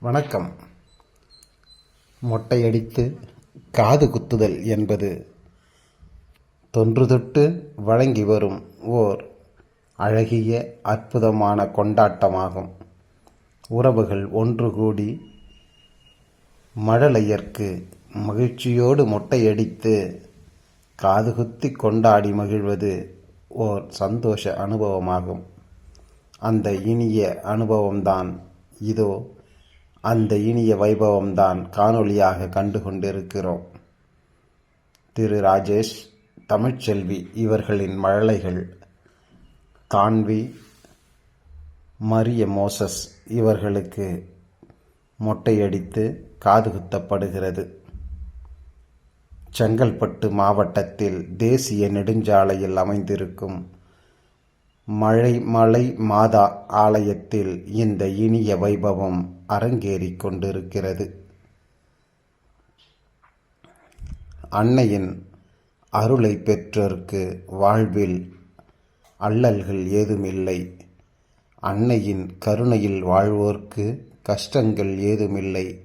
வணக்கம். மொட்டையடித்து காது குத்துதல் என்பது தொன்று தொட்டு வழங்கி வரும் ஓர் அழகிய அற்புதமான கொண்டாட்டமாகும். உறவுகள் ஒன்று கூடி மழலையர்க்கு மகிழ்ச்சியோடு மொட்டையடித்து காது குத்தி கொண்டாடி மகிழ்வது ஓர் சந்தோஷ அனுபவமாகும். அந்த இனிய அனுபவம்தான் இதோ அந்த இனிய வைபவம்தான் காணொளியாக கண்டு கொண்டிருக்கிறோம் திரு ராஜேஷ் தமிழ்ச்செல்வி இவர்களின் மழலைகள் தான்வி மரிய மோசஸ் இவர்களுக்கு மொட்டையடித்து காது குத்தப்படுகிறது. செங்கல்பட்டு மாவட்டத்தில் தேசிய நெடுஞ்சாலையில் அமைந்திருக்கும் மழை மலை மாதா ஆலயத்தில் இந்த இனிய வைபவம் அரங்கேறிக் கொண்டிருக்கிறது. அன்னையின் அருளை பெற்றோர்க்கு வாழ்வில் அல்லல்கள் ஏதுமில்லை. அன்னையின் கருணையில் வாழ்வோர்க்கு கஷ்டங்கள் ஏதுமில்லை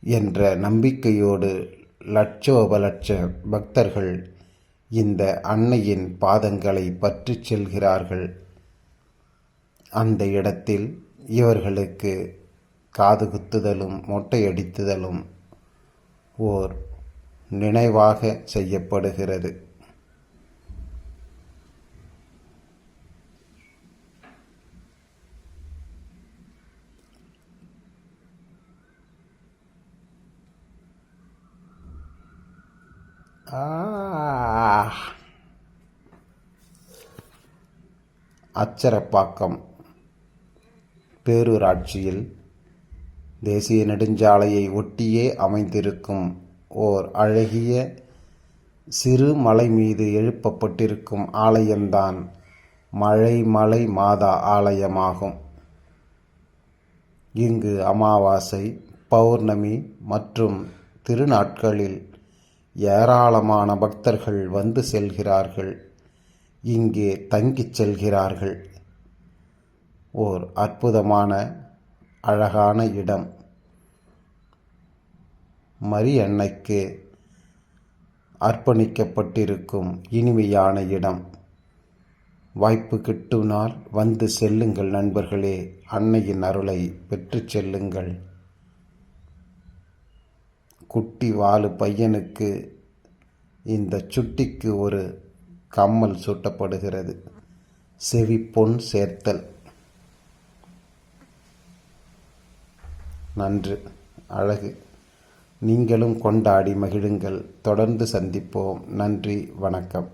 என்ற நம்பிக்கையோடு லட்சோபலட்ச பக்தர்கள் இந்த அன்னையின் பாதங்களை பற்றி செல்கிறார்கள். அந்த இடத்தில் இவர்களுக்கு காது குத்துதலும் மொட்டையடித்துதலும் ஓர் நினைவாக செய்யப்படுகிறது. ஆ அச்சரப்பாக்கம் பேரூராட்சியில் தேசிய நெடுஞ்சாலையை ஒட்டியே அமைந்திருக்கும் ஓர் அழகிய சிறு மலை மீது எழுப்பப்பட்டிருக்கும் ஆலயம்தான் மழை மலை மாதா ஆலயமாகும். இங்கு அமாவாசை பௌர்ணமி மற்றும் திருநாட்களில் ஏராளமான பக்தர்கள் வந்து செல்கிறார்கள். இங்கே தங்கிச் செல்கிறார்கள். ஓர் அற்புதமான அழகான இடம். மரியன்னைக்கு அர்ப்பணிக்கப்பட்டிருக்கும் இனிமையான இடம். வாய்ப்பு கிட்டுனால் வந்து செல்லுங்கள் நண்பர்களே. அன்னையின் அருளை பெற்று செல்லுங்கள். குட்டி வாலு பையனுக்கு இந்த சுட்டிக்கு ஒரு கம்மல் சூட்டப்படுகிறது. செவி பொன் சேர்த்தல். நன்று. அழகு. நீங்களும் கொண்டாடி மகிழுங்கள். தொடர்ந்து சந்திப்போம். நன்றி. வணக்கம்.